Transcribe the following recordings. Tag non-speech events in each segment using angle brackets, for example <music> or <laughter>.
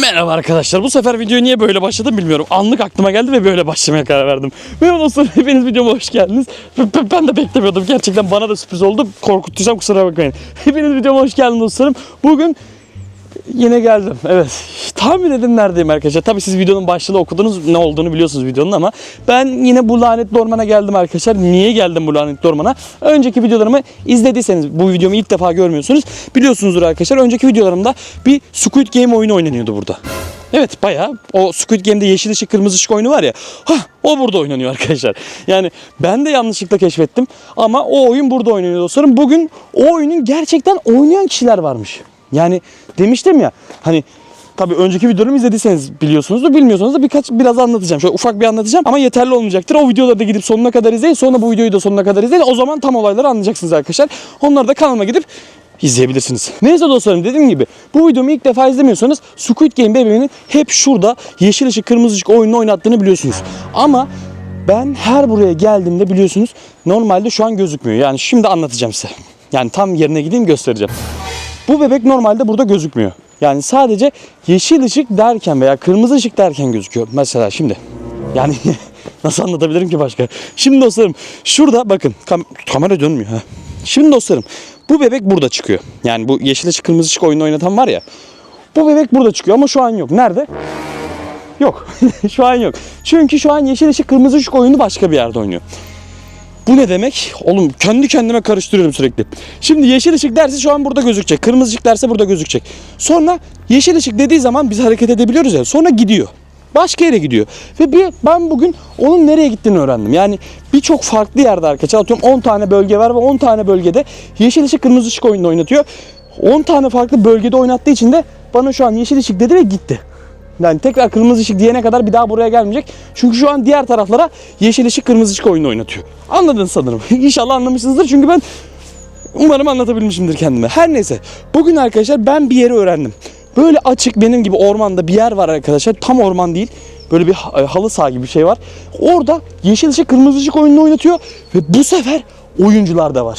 Merhaba arkadaşlar. Bu sefer video niye böyle başladım bilmiyorum. Anlık aklıma geldi ve böyle başlamaya karar verdim. Merhaba dostlar. <laughs> Hepiniz videoma hoş geldiniz. Ben de beklemiyordum. Gerçekten bana da sürpriz oldu. Korkuttuysam kusura bakmayın. <laughs> Hepiniz videoma hoş geldiniz dostlarım. Bugün yine geldim. Evet. Tahmin edin neredeyim arkadaşlar. Tabii siz videonun başlığını okudunuz. Ne olduğunu biliyorsunuz videonun ama ben yine bu lanetli ormana geldim arkadaşlar. Niye geldim bu lanetli ormana? Önceki videolarımı izlediyseniz bu videomu ilk defa görmüyorsunuz. Biliyorsunuzdur arkadaşlar. Önceki videolarımda bir Squid Game oyunu oynanıyordu burada. Evet bayağı o Squid Game'de yeşil ışık kırmızı ışık oyunu var ya. Hah, o burada oynanıyor arkadaşlar. Yani ben de yanlışlıkla keşfettim ama o oyun burada oynanıyor dostlarım. Bugün o oyunun gerçekten oynayan kişiler varmış. Yani demiştim ya hani Tabii önceki videolarımı izlediyseniz biliyorsunuzdur. Bilmiyorsanız da birkaç biraz anlatacağım. Şöyle ufak bir anlatacağım ama yeterli olmayacaktır. O videoları da gidip sonuna kadar izleyin. Sonra bu videoyu da sonuna kadar izleyin. O zaman tam olayları anlayacaksınız arkadaşlar. Onları da kanalıma gidip izleyebilirsiniz. Neyse dostlarım dediğim gibi bu videomu ilk defa izlemiyorsanız Squid Game bebeğinin hep şurada yeşil ışık kırmızı ışık oyununu oynattığını biliyorsunuz. Ama ben her buraya geldiğimde biliyorsunuz normalde şu an gözükmüyor. Yani şimdi anlatacağım size. Yani tam yerine gideyim göstereceğim. Bu bebek normalde burada gözükmüyor. Yani sadece yeşil ışık derken veya kırmızı ışık derken gözüküyor. Mesela şimdi. Yani <laughs> nasıl anlatabilirim ki başka? Şimdi dostlarım şurada bakın kam- kamera dönmüyor ha. Şimdi dostlarım bu bebek burada çıkıyor. Yani bu yeşil ışık kırmızı ışık oyunu oynatan var ya. Bu bebek burada çıkıyor ama şu an yok. Nerede? Yok. <laughs> şu an yok. Çünkü şu an yeşil ışık kırmızı ışık oyunu başka bir yerde oynuyor. Bu ne demek? Oğlum kendi kendime karıştırıyorum sürekli. Şimdi yeşil ışık derse şu an burada gözükecek. Kırmızı ışık derse burada gözükecek. Sonra yeşil ışık dediği zaman biz hareket edebiliyoruz ya. Sonra gidiyor. Başka yere gidiyor. Ve bir ben bugün onun nereye gittiğini öğrendim. Yani birçok farklı yerde arkadaşlar. Atıyorum 10 tane bölge var ve 10 tane bölgede yeşil ışık kırmızı ışık oyununu oynatıyor. 10 tane farklı bölgede oynattığı için de bana şu an yeşil ışık dedi ve gitti. Yani tekrar kırmızı ışık diyene kadar bir daha buraya gelmeyecek. Çünkü şu an diğer taraflara yeşil ışık kırmızı ışık oyunu oynatıyor. Anladınız sanırım. <laughs> İnşallah anlamışsınızdır çünkü ben umarım anlatabilmişimdir kendime. Her neyse bugün arkadaşlar ben bir yeri öğrendim. Böyle açık benim gibi ormanda bir yer var arkadaşlar. Tam orman değil. Böyle bir ha- halı saha gibi bir şey var. Orada yeşil ışık kırmızı ışık oyununu oynatıyor. Ve bu sefer oyuncular da var.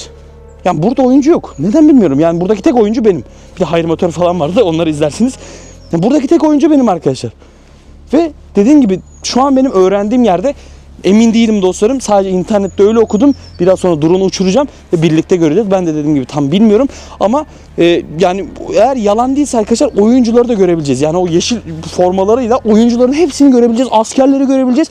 Yani burada oyuncu yok. Neden bilmiyorum. Yani buradaki tek oyuncu benim. Bir de hayır motor falan vardı. Onları izlersiniz. Buradaki tek oyuncu benim arkadaşlar. Ve dediğim gibi şu an benim öğrendiğim yerde emin değilim dostlarım. Sadece internette öyle okudum. Biraz sonra drone'u uçuracağım ve birlikte göreceğiz. Ben de dediğim gibi tam bilmiyorum. Ama e, yani eğer yalan değilse arkadaşlar oyuncuları da görebileceğiz. Yani o yeşil formalarıyla oyuncuların hepsini görebileceğiz. Askerleri görebileceğiz.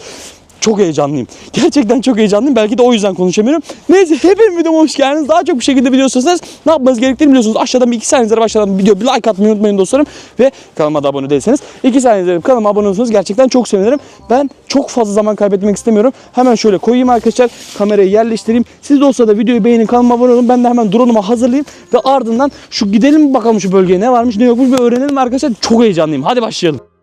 Çok heyecanlıyım. <laughs> Gerçekten çok heyecanlıyım. Belki de o yüzden konuşamıyorum. Neyse hepiniz videoma hoş geldiniz. Daha çok bir şekilde video istiyorsanız ne yapmanız gerektiğini biliyorsunuz. Aşağıdan bir iki saniyenize aşağıdan bir video bir like atmayı unutmayın dostlarım. Ve kanalıma da abone değilseniz iki saniyenize kanalıma abone olursanız gerçekten çok sevinirim. Ben çok fazla zaman kaybetmek istemiyorum. Hemen şöyle koyayım arkadaşlar. Kamerayı yerleştireyim. Siz de olsa da videoyu beğenin kanalıma abone olun. Ben de hemen drone'umu hazırlayayım. Ve ardından şu gidelim bakalım şu bölgeye ne varmış ne yokmuş bir öğrenelim arkadaşlar. Çok heyecanlıyım. Hadi başlayalım.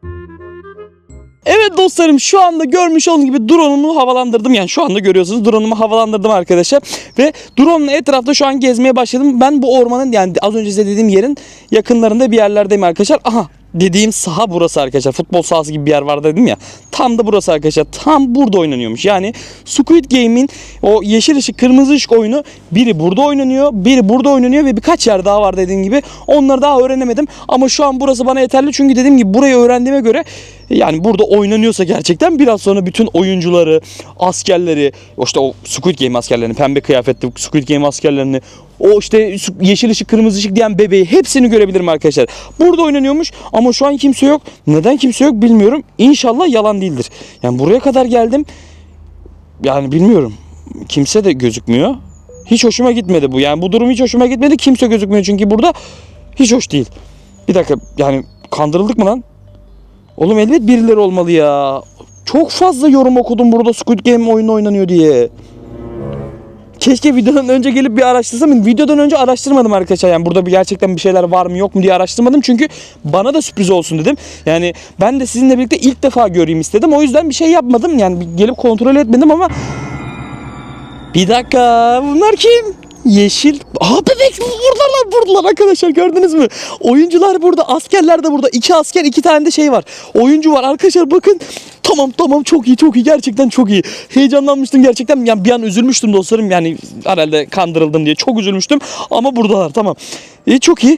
Evet dostlarım şu anda görmüş olduğunuz gibi drone'umu havalandırdım. Yani şu anda görüyorsunuz drone'umu havalandırdım arkadaşlar. Ve drone'la etrafta şu an gezmeye başladım. Ben bu ormanın yani az önce size dediğim yerin yakınlarında bir yerlerdeyim arkadaşlar. Aha dediğim saha burası arkadaşlar. Futbol sahası gibi bir yer var dedim ya. Tam da burası arkadaşlar. Tam burada oynanıyormuş. Yani Squid Game'in o yeşil ışık kırmızı ışık oyunu biri burada oynanıyor. Biri burada oynanıyor ve birkaç yer daha var dediğim gibi. Onları daha öğrenemedim. Ama şu an burası bana yeterli. Çünkü dediğim gibi burayı öğrendiğime göre yani burada oynanıyorsa gerçekten biraz sonra bütün oyuncuları, askerleri, işte o Squid Game askerlerini, pembe kıyafetli Squid Game askerlerini, o işte yeşil ışık, kırmızı ışık diyen bebeği hepsini görebilirim arkadaşlar. Burada oynanıyormuş ama şu an kimse yok. Neden kimse yok bilmiyorum. İnşallah yalan değildir. Yani buraya kadar geldim. Yani bilmiyorum. Kimse de gözükmüyor. Hiç hoşuma gitmedi bu. Yani bu durum hiç hoşuma gitmedi. Kimse gözükmüyor çünkü burada hiç hoş değil. Bir dakika yani kandırıldık mı lan? Oğlum elbet birileri olmalı ya. Çok fazla yorum okudum burada Squid Game oyunu oynanıyor diye. Keşke videodan önce gelip bir araştırsam. Videodan önce araştırmadım arkadaşlar. Yani burada bir gerçekten bir şeyler var mı yok mu diye araştırmadım. Çünkü bana da sürpriz olsun dedim. Yani ben de sizinle birlikte ilk defa göreyim istedim. O yüzden bir şey yapmadım. Yani gelip kontrol etmedim ama bir dakika bunlar kim? Yeşil. Aa bebek buradalar buradalar arkadaşlar gördünüz mü? Oyuncular burada askerler de burada. iki asker iki tane de şey var. Oyuncu var arkadaşlar bakın. Tamam tamam çok iyi çok iyi gerçekten çok iyi. Heyecanlanmıştım gerçekten yani bir an üzülmüştüm dostlarım yani herhalde kandırıldım diye çok üzülmüştüm ama buradalar tamam. E, çok iyi.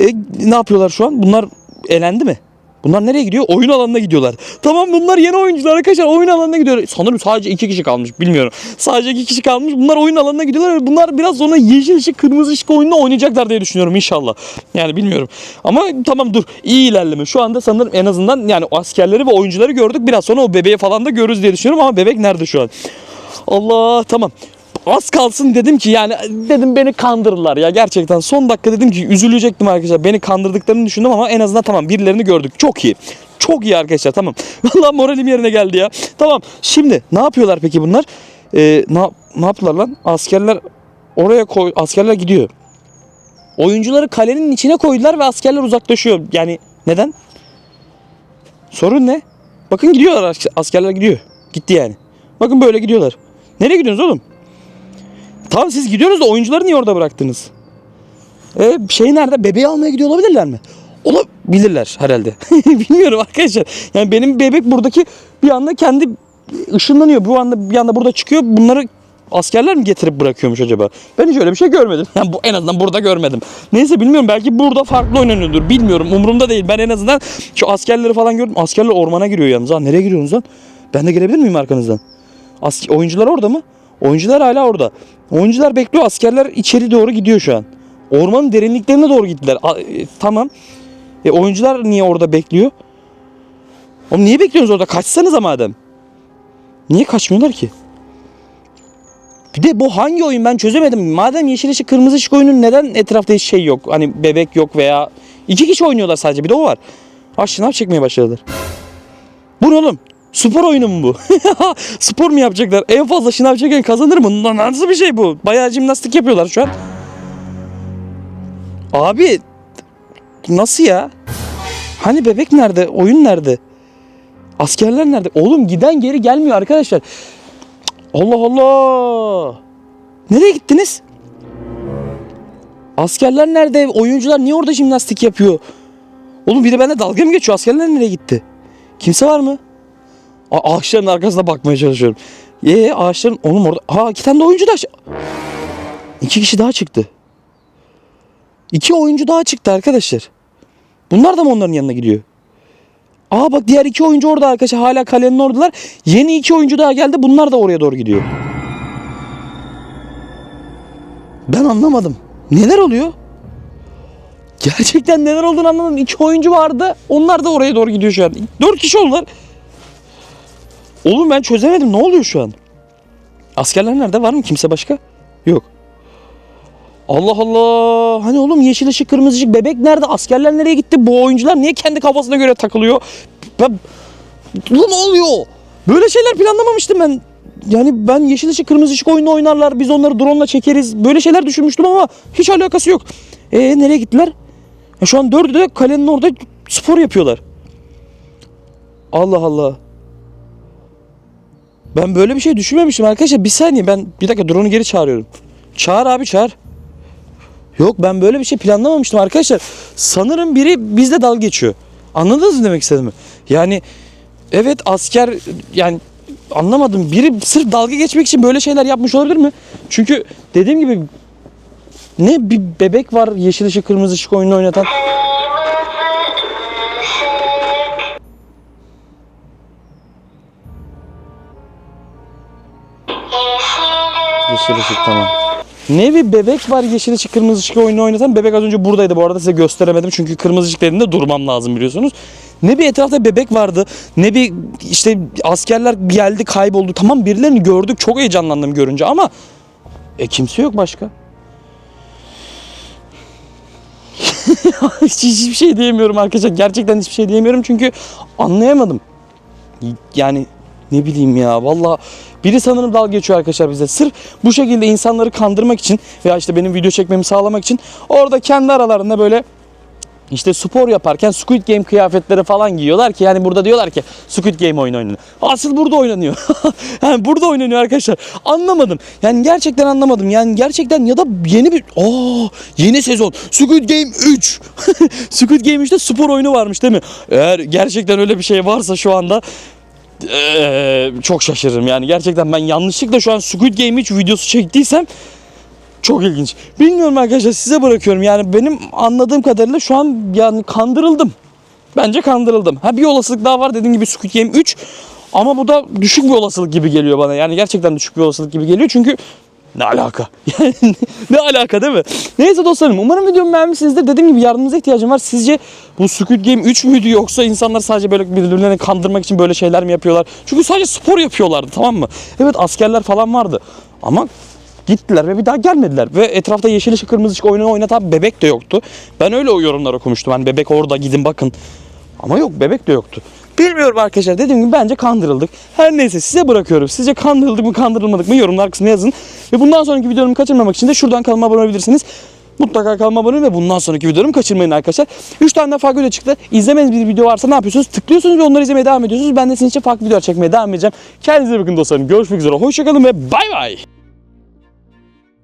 E, ne yapıyorlar şu an? Bunlar elendi mi? Bunlar nereye gidiyor? Oyun alanına gidiyorlar. Tamam bunlar yeni oyuncular arkadaşlar. Oyun alanına gidiyor. Sanırım sadece iki kişi kalmış. Bilmiyorum. Sadece iki kişi kalmış. Bunlar oyun alanına gidiyorlar. Bunlar biraz sonra yeşil ışık, kırmızı ışık oyununu oynayacaklar diye düşünüyorum inşallah. Yani bilmiyorum. Ama tamam dur. İyi ilerleme. Şu anda sanırım en azından yani askerleri ve oyuncuları gördük. Biraz sonra o bebeği falan da görürüz diye düşünüyorum. Ama bebek nerede şu an? Allah tamam. Az kalsın dedim ki yani dedim beni kandırırlar ya gerçekten. Son dakika dedim ki üzülecektim arkadaşlar. Beni kandırdıklarını düşündüm ama en azından tamam birilerini gördük. Çok iyi. Çok iyi arkadaşlar tamam. <laughs> Vallahi moralim yerine geldi ya. Tamam şimdi ne yapıyorlar peki bunlar? Ee, ne, ne yaptılar lan? Askerler oraya koy askerler gidiyor. Oyuncuları kalenin içine koydular ve askerler uzaklaşıyor. Yani neden? Sorun ne? Bakın gidiyorlar as- askerler gidiyor. Gitti yani. Bakın böyle gidiyorlar. Nereye gidiyorsunuz oğlum Tamam siz gidiyorsunuz da oyuncuları niye orada bıraktınız? E, şey nerede? Bebeği almaya gidiyor olabilirler mi? Olabilirler herhalde. <laughs> Bilmiyorum arkadaşlar. Yani benim bebek buradaki bir anda kendi ışınlanıyor. Bu anda bir anda burada çıkıyor. Bunları askerler mi getirip bırakıyormuş acaba? Ben hiç öyle bir şey görmedim. <laughs> Yani bu en azından burada görmedim. Neyse bilmiyorum belki burada farklı oynanıyordur. Bilmiyorum. Umurumda değil. Ben en azından şu askerleri falan gördüm. Askerler ormana giriyor yalnız. Ha, nereye giriyorsunuz lan? Ben de gelebilir miyim arkanızdan? As oyuncular orada mı? Oyuncular hala orada. Oyuncular bekliyor. Askerler içeri doğru gidiyor şu an. Ormanın derinliklerine doğru gittiler. A- e, tamam. E, oyuncular niye orada bekliyor? Oğlum niye bekliyorsunuz orada? Kaçsanıza madem. Niye kaçmıyorlar ki? Bir de bu hangi oyun ben çözemedim. Madem yeşil ışık kırmızı ışık oyunun neden etrafta hiç şey yok? Hani bebek yok veya iki kişi oynuyorlar sadece bir de o var. Şınav çekmeye başladılar. Bu oğlum? Spor oyunu mu bu? <laughs> Spor mu yapacaklar? En fazla şınav çeken kazanır mı? Lan Nasıl bir şey bu? Bayağı jimnastik yapıyorlar şu an. Abi nasıl ya? Hani bebek nerede? Oyun nerede? Askerler nerede? Oğlum giden geri gelmiyor arkadaşlar. Allah Allah. Nereye gittiniz? Askerler nerede? Oyuncular niye orada jimnastik yapıyor? Oğlum biri bende dalga mı geçiyor? Askerler nereye gitti? Kimse var mı? Ağaçların arkasına bakmaya çalışıyorum. Ee ağaçların oğlum orada. Ha iki tane de oyuncu da İki kişi daha çıktı. İki oyuncu daha çıktı arkadaşlar. Bunlar da mı onların yanına gidiyor? Aa bak diğer iki oyuncu orada arkadaşlar. Hala kalenin oradalar. Yeni iki oyuncu daha geldi. Bunlar da oraya doğru gidiyor. Ben anlamadım. Neler oluyor? Gerçekten neler olduğunu anlamadım. İki oyuncu vardı. Onlar da oraya doğru gidiyor şu an. Dört kişi oldular. Oğlum ben çözemedim. Ne oluyor şu an? Askerler nerede? Var mı kimse başka? Yok. Allah Allah. Hani oğlum yeşil ışık, kırmızı ışık. Bebek nerede? Askerler nereye gitti? Bu oyuncular niye kendi kafasına göre takılıyor? Ben... Lan ne oluyor? Böyle şeyler planlamamıştım ben. Yani ben yeşil ışık, kırmızı ışık oyunu oynarlar. Biz onları drone'la çekeriz. Böyle şeyler düşünmüştüm ama hiç alakası yok. E nereye gittiler? Ya şu an dördü de kalenin orada spor yapıyorlar. Allah Allah. Ben böyle bir şey düşünmemiştim arkadaşlar. Bir saniye ben bir dakika drone'u geri çağırıyorum. Çağır abi çağır. Yok ben böyle bir şey planlamamıştım arkadaşlar. Sanırım biri bizde dalga geçiyor. Anladınız mı demek istediğimi? Yani evet asker yani anlamadım. Biri sırf dalga geçmek için böyle şeyler yapmış olabilir mi? Çünkü dediğim gibi ne bir bebek var yeşil ışık kırmızı ışık oyunu oynatan. Yeşil ışık tamam. Ne bir bebek var yeşil ışık kırmızı ışık oyunu oynatan bebek az önce buradaydı bu arada size gösteremedim çünkü kırmızı ışık dediğinde durmam lazım biliyorsunuz. Ne bir etrafta bebek vardı ne bir işte askerler geldi kayboldu tamam birilerini gördük çok heyecanlandım görünce ama e kimse yok başka. Hiç, <laughs> hiçbir şey diyemiyorum arkadaşlar gerçekten hiçbir şey diyemiyorum çünkü anlayamadım. Yani ne bileyim ya valla biri sanırım dalga geçiyor arkadaşlar bize. Sırf bu şekilde insanları kandırmak için veya işte benim video çekmemi sağlamak için orada kendi aralarında böyle işte spor yaparken Squid Game kıyafetleri falan giyiyorlar ki yani burada diyorlar ki Squid Game oyunu oynanıyor. Asıl burada oynanıyor. <laughs> yani burada oynanıyor arkadaşlar. Anlamadım. Yani gerçekten anlamadım. Yani gerçekten ya da yeni bir aa yeni sezon Squid Game 3. <laughs> Squid Game 3'te spor oyunu varmış değil mi? Eğer gerçekten öyle bir şey varsa şu anda eee, çok şaşırırım yani gerçekten ben yanlışlıkla şu an Squid Game 3 videosu çektiysem çok ilginç. Bilmiyorum arkadaşlar size bırakıyorum yani benim anladığım kadarıyla şu an yani kandırıldım. Bence kandırıldım. Ha bir olasılık daha var dediğim gibi Squid Game 3. Ama bu da düşük bir olasılık gibi geliyor bana. Yani gerçekten düşük bir olasılık gibi geliyor. Çünkü ne alaka? <laughs> Ne alaka değil mi? Neyse dostlarım umarım videomu beğenmişsinizdir. Dediğim gibi yardımınıza ihtiyacım var. Sizce bu Squid Game 3 müydü yoksa insanlar sadece böyle birbirlerini kandırmak için böyle şeyler mi yapıyorlar? Çünkü sadece spor yapıyorlardı tamam mı? Evet askerler falan vardı. Ama gittiler ve bir daha gelmediler. Ve etrafta yeşil ışık kırmızı ışık oyunu oynatan bebek de yoktu. Ben öyle o yorumlar okumuştum. Hani bebek orada gidin bakın. Ama yok bebek de yoktu. Bilmiyorum arkadaşlar dediğim gibi bence kandırıldık. Her neyse size bırakıyorum. Sizce kandırıldık mı kandırılmadık mı yorumlar kısmına yazın. Ve bundan sonraki videolarımı kaçırmamak için de şuradan kanalıma abone olabilirsiniz. Mutlaka kanalıma abone olun ve bundan sonraki videolarımı kaçırmayın arkadaşlar. 3 tane de farklı video çıktı. İzlemediğiniz bir video varsa ne yapıyorsunuz? Tıklıyorsunuz ve onları izlemeye devam ediyorsunuz. Ben de sizin için farklı videolar çekmeye devam edeceğim. Kendinize bakın dostlarım. Görüşmek üzere. Hoşçakalın ve bay bay.